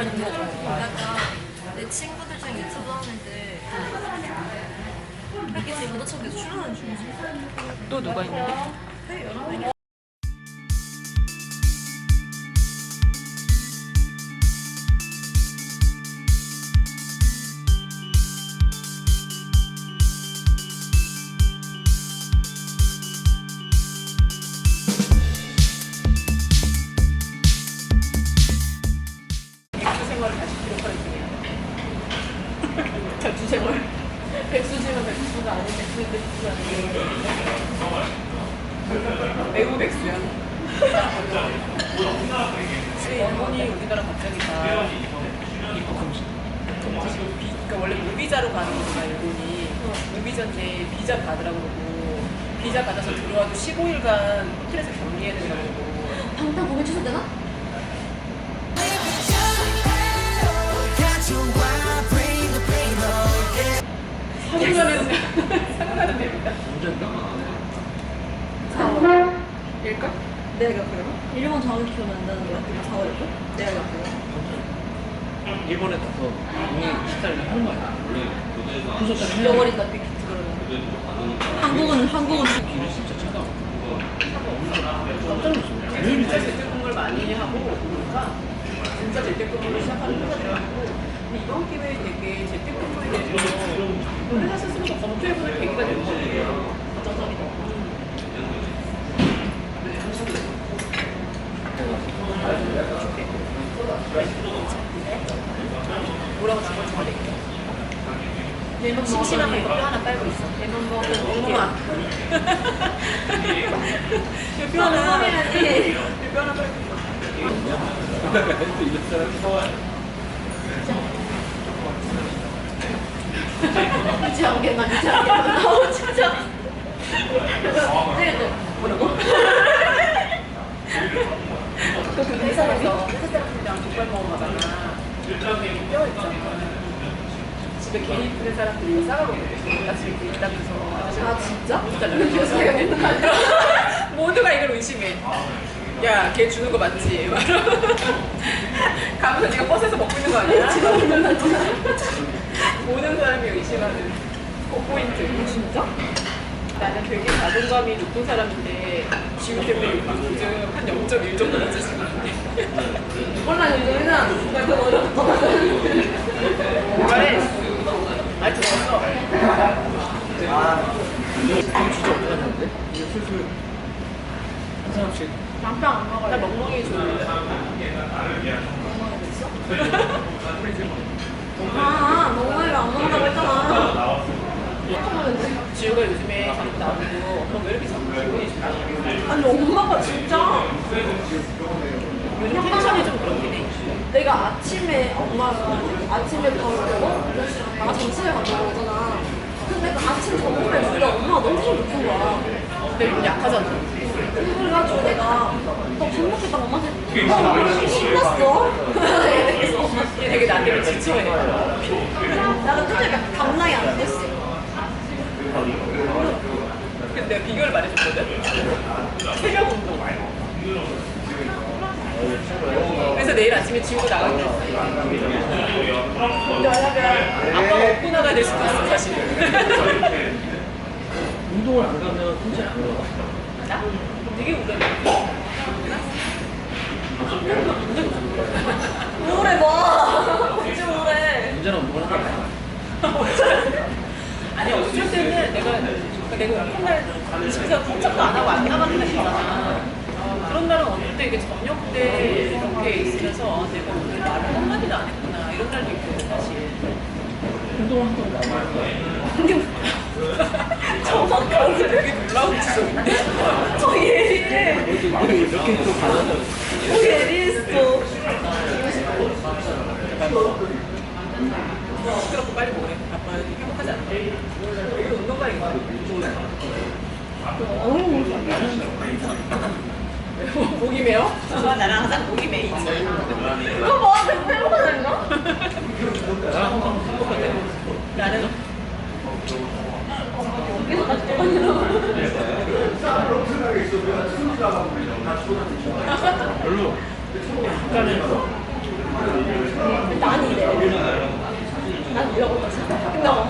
약간 내 친구들 중에 유튜브 하는 애들 이렇게 지금 모더척에서 출연하는 중이지 또 누가 있는데? 회 여러 명이 백수 생활. 백수지만 백수가 아닌 백수인데 백수가 아닌 매우 백수야. 일본이 우리나라 갑자기 다 지금 비, 그러니까 원래 무비자로 가는 거잖아 일본이 무비자인데 비자 받으라고 그러고 비자 받아서 들어와도 15일간 호텔에서 격리해야 된다고 그러고 방탄 공연 취소되나? 사진관에서 상관은 됩니다. 일걸? 내가 그러나? 일본 장을 키우면 안 되는 거야? 4월이고? 내가 그러나? 일본에 가서 공연 식사를 하는 거 아니야? 순서까지 해야 돼. 잃어버린다 빅히트 그러면 한국은 한국은 길이 진짜 차가워. 깜짝 놀랐어. 진짜 재택근무를 많이 하고 그러니까 진짜 재택근무를 시작하는 거더라고 근데 이번 기회에 되게 재택근무에 대해서 회사 스스로가 검토해보는 계기가 되는 것 같아요. 걱정적이다 뭐라고 되겠다. 내맘 심심하면 이거 뼈 하나 빨고 있어. 내맘 먹으면 어머나. 뼈 하나. 뼈 하나 빨고 있어. 하지 않게만 하지 않게만 아우 진짜 그래도 뭐라고? 그 회사에서 회사 사람들이랑 족발 먹어가잖아. 뼈 있잖아. 집에 개인 있는 사람들이 싸가고 나 집에 그 있다면서. 아 진짜? 진짜 모두가 이걸 의심해. 야, 걔 주는 거 맞지? 가면서 네가 버스에서 먹고 있는 거 아니야? 모든 사람이 의심하는 포인트. 진짜? 나는 되게 자존감이 높은 사람인데 지금 때문에 요즘 한 0.1 정도 낮아지는데 몰라 요즘에는 약간 어렵다 말해 아 들었어 진짜 어떡하냐는데? 이제 슬슬 한 사람씩 빵빵 안 먹어 나 멍멍이 좋아해 아 멍멍이를 안 먹는다고 했잖아 지우가 요즘에 자꾸 나오고 엄마 왜 이렇게 자꾸 기분이 좋냐 아니 엄마가 진짜 요즘 텐션이 좀 그렇긴 해 내가 아침에 엄마가 아침에 밥을 먹고 나가 점심에 밥을 먹잖아 근데 그 아침 점심에 진짜 엄마가 너무 좀 높은 거야 근데 요즘 약하잖아 그래가지고 내가 너밥 먹겠다고 엄마한테 신났어? 되게 나 때문에 지쳐해 나는 표정이 감당이 안 됐어 근데 내가 비결을 말해줬거든 체력 운동 그래서 내일 아침에 지우고 만약에 아빠가 업고 나가야 될 수도 있어 사실 운동을 안 가면 통째로 안 올라가. 나? 되게 우울해 우울해 봐 어찌 우울해. 언제나 운동을 한다. 아니 어쩔 때는 내가 내가 맨날 집에서 꼼짝도 안 하고 안 나가는 날 있잖아. 그런 날은 어떨 때? 이게 저녁 때 이렇게 있으면서 아, 내가 오늘 말을 한마디도 안 했구나. 이런 날도 있거든 사실. 운동을 한다고 나 가는 저만 되게 놀라운 지점인데 저 예리해 이렇게 또 가능하다. 저 예리했어 시끄럽고 빨리 뭐래 아빠 행복하지 않아 이거 운동가인 거야 목이 메요? 아, 나랑 항상 목이 메이지 그거 봐 내가 행복하다니까? 나랑 항상. 나는 별로. 난 이래. 난 이러고 엄